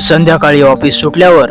संध्याकाळी ऑफिस सुटल्यावर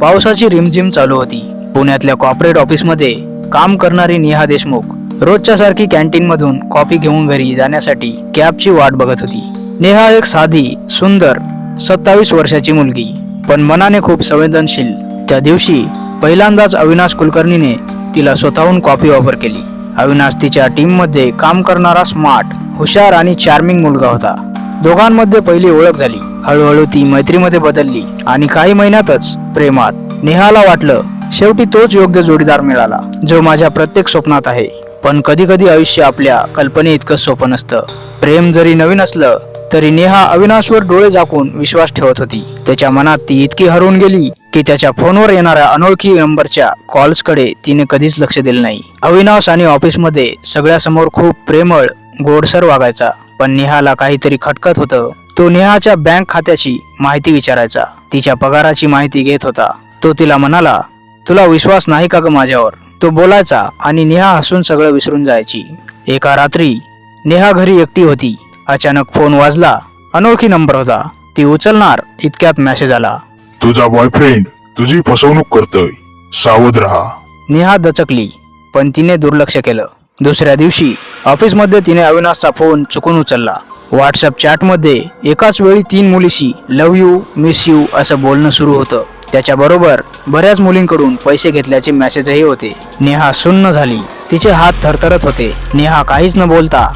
पावसाची रिमझिम चालू होती. पुण्यातल्या कॉर्पोरेट ऑफिसमध्ये काम करणारी नेहा देशमुख रोजच्या सारखी कॅन्टीन मधून कॉफी घेऊन घरी जाण्यासाठी कॅबची वाट बघत होती. नेहा एक साधी सुंदर सत्तावीस वर्षाची मुलगी. पण मनाने खूप संवेदनशील. त्या दिवशी पहिल्यांदाच अविनाश कुलकर्णीने तिला स्वतःहून कॉफी ऑफर केली. अविनाश तिच्या टीममध्ये काम करणारा स्मार्ट हुशार आणि चार्मिंग मुलगा होता. दोघांमध्ये पहिली ओळख झाली. हळूहळू ती मैत्रीमध्ये बदलली आणि काही महिन्यातच प्रेमात नेहाला वाटलं शेवटी तोच योग्य जोडीदार मिळाला जो माझ्या प्रत्येक स्वप्नात आहे. पण कधी कधी आयुष्य आपल्या कल्पने इतकं सोपं नसतं. प्रेम जरी नवीन असलं तरी नेहा अविनाशवर डोळे झाकून विश्वास ठेवत होती. त्याच्या मनात ती इतकी हरवून गेली की त्याच्या फोनवर येणाऱ्या अनोळखी नंबरच्या कॉल्सकडे तिने कधीच लक्ष दिलं नाही. अविनाश आणि ऑफिसमध्ये सगळ्यासमोर खूप प्रेमळ गोडसर वागायचा. पण नेहाला काहीतरी खटकत होतं. तो नेहाच्या बँक खात्याची माहिती विचारायचा. तिच्या पगाराची माहिती घेत होता. तो तिला म्हणाला तुला विश्वास नाही का ग माझ्यावर? तो बोलायचा आणि नेहा हसून सगळं विसरून जायची. एका रात्री नेहा घरी एकटी होती. अचानक फोन वाजला. अनोळखी नंबर होता. ती उचलणार इतक्यात मेसेज आला. तुझा बॉयफ्रेंड तुझी फसवणूक करतोय. सावध राहा. नेहा दचकली पण तिने दुर्लक्ष केलं. दुसऱ्या दिवशी ऑफिसमध्ये तिने अविनाशचा फोन चुकून उचलला. व्हॉट्सअप चॅटमध्ये एकाच वेळी तीन मुलीशी लव यू मिस यू असं बोलणं सुरू होतं. त्याच्याबरोबर बऱ्याच मुलींकडून पैसे घेतल्याचे मेसेजही होते. नेहा सुन्न झाली. तिचे हात थरथरत होते. नेहा काहीच न बोलता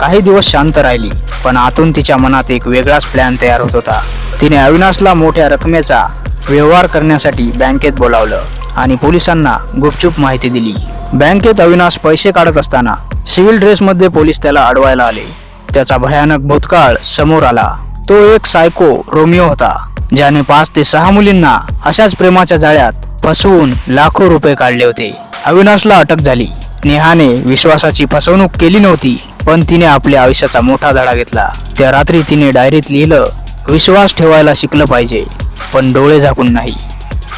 काही दिवस शांत राहिली पण आतून तिच्या मनात एक वेगळाच प्लॅन तयार होत होता. तिने अविनाशला मोठ्या रकमेचा व्यवहार करण्यासाठी बँकेत बोलावलं आणि पोलिसांना गुपचूप माहिती दिली. बँकेत अविनाश पैसे काढत असताना सिव्हिल ड्रेसमध्ये पोलीस त्याला अडवायला आले. त्याचा भयानक भूतकाळ समोर आला. तो एक सायको रोमिओ होता ज्याने पाच ते सहा मुलींना अशाच प्रेमाच्या जाळ्यात फसवून लाखो रुपये काढले होते. अविनाशला अटक झाली. नेहाने विश्वासाची फसवणूक केली नव्हती पण तिने आपल्या आयुष्याचा मोठा धडा घेतला. त्या रात्री तिने डायरीत लिहिलं विश्वास ठेवायला शिकलं पाहिजे पण डोळे झाकून नाही.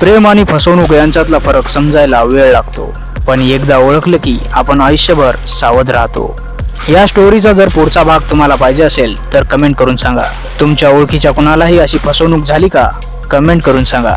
प्रेम आणि फसवणूक यांच्यातला फरक समजायला वेळ लागतो. पण एकदा ओळखलं की आपण आयुष्यभर सावध राहतो. या स्टोरीचा जर पुढचा भाग तुम्हाला पाहिजे असेल तर कमेंट करून सांगा. तुमच्या ओळखीच्या कुणालाही अशी फसवणूक झाली का? कमेंट करून सांगा.